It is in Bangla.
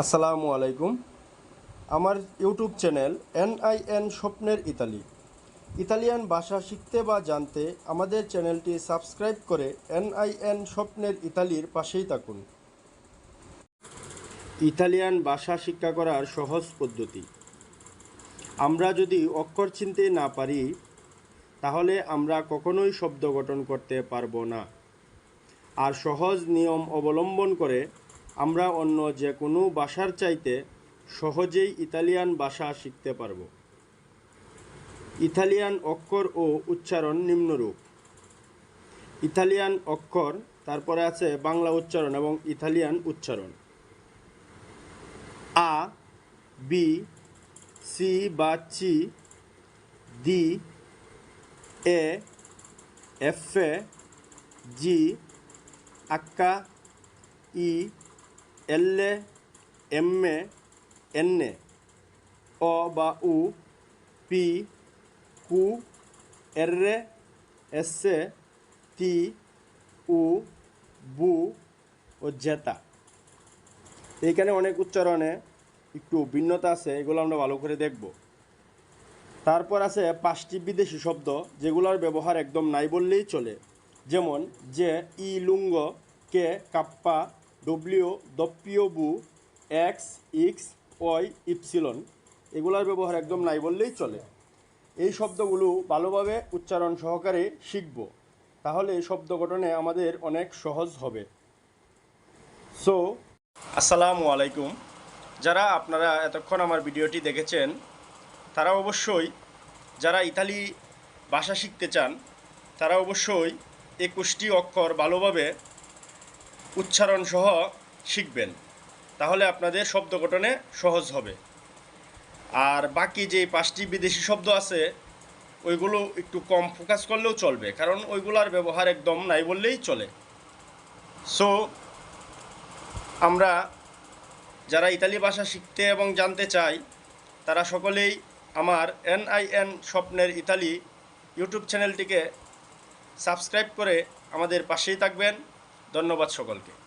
আসসালামু আলাইকুম। আমার ইউটিউব চ্যানেল এনআইএন স্বপ্নের ইতালি। ইতালিয়ান ভাষা শিখতে বা জানতে আমাদের চ্যানেলটি সাবস্ক্রাইব করে এনআইএন স্বপ্নের ইতালির পাশেই থাকুন। ইতালিয়ান ভাষা শিক্ষা করার সহজ পদ্ধতি। আমরা যদি অক্ষর চিনতে না পারি, তাহলে আমরা কখনোই শব্দ গঠন করতে পারব না। আর সহজ নিয়ম অবলম্বন করে আমরা অন্য যে কোনো ভাষার চাইতে সহজেই ইতালিয়ান ভাষা শিখতে পারব। ইতালিয়ান অক্ষর ও উচ্চারণ নিম্নরূপ। ইতালিয়ান অক্ষর, তারপরে আছে বাংলা উচ্চারণ এবং ইতালিয়ান উচ্চারণ। আ, বি, সি বা চি দি এ, এফ, এ, জি, আক্কা, ই এল্লে এম্মে এন্নে অ বা উ পি কু এর্রে এসে তি উ বু ও জেতা এইখানে অনেক উচ্চারণে একটু ভিন্নতা আছে, এগুলো আমরা ভালো করে দেখব। তারপর আছে পাঁচটি বিদেশি শব্দ, যেগুলোর ব্যবহার একদম নাই বললেই চলে। যেমন যে, ই, লুঙ্গ, কে, কাপ্পা ডব্লিউ দপ্পিও বু এক্স ইক্স ওয়াই ইপসিলন এগুলোর ব্যবহার একদম নাই বললেই চলে। এই শব্দগুলো ভালোভাবে উচ্চারণ সহকারে শিখব। তাহলে এই শব্দ গঠনে আমাদের অনেক সহজ হবে। সো আসসালামু আলাইকুম। যারা আপনারা এতক্ষণ আমার ভিডিওটি দেখেছেন, তারা অবশ্যই, যারা ইতালি ভাষা শিখতে চান, তারা অবশ্যই একুশটি অক্ষর ভালোভাবে উচ্চারণ সহ শিখবেন। তাহলে আপনাদের শব্দ গঠনে সহজ হবে। আর বাকি যে পাঁচটি বিদেশি শব্দ আছে, ওইগুলো একটু কম ফোকাস করলেও চলবে, কারণ ওইগুলার ব্যবহার একদম নাই বললেই চলে। সো আমরা যারা ইতালি ভাষা শিখতে এবং জানতে চাই, তারা সকলেই আমার এনআইএন স্বপ্নের ইতালি ইউটিউব চ্যানেলটিকে সাবস্ক্রাইব করে আমাদের পাশেই থাকবেন। ধন্যবাদ সকলকে।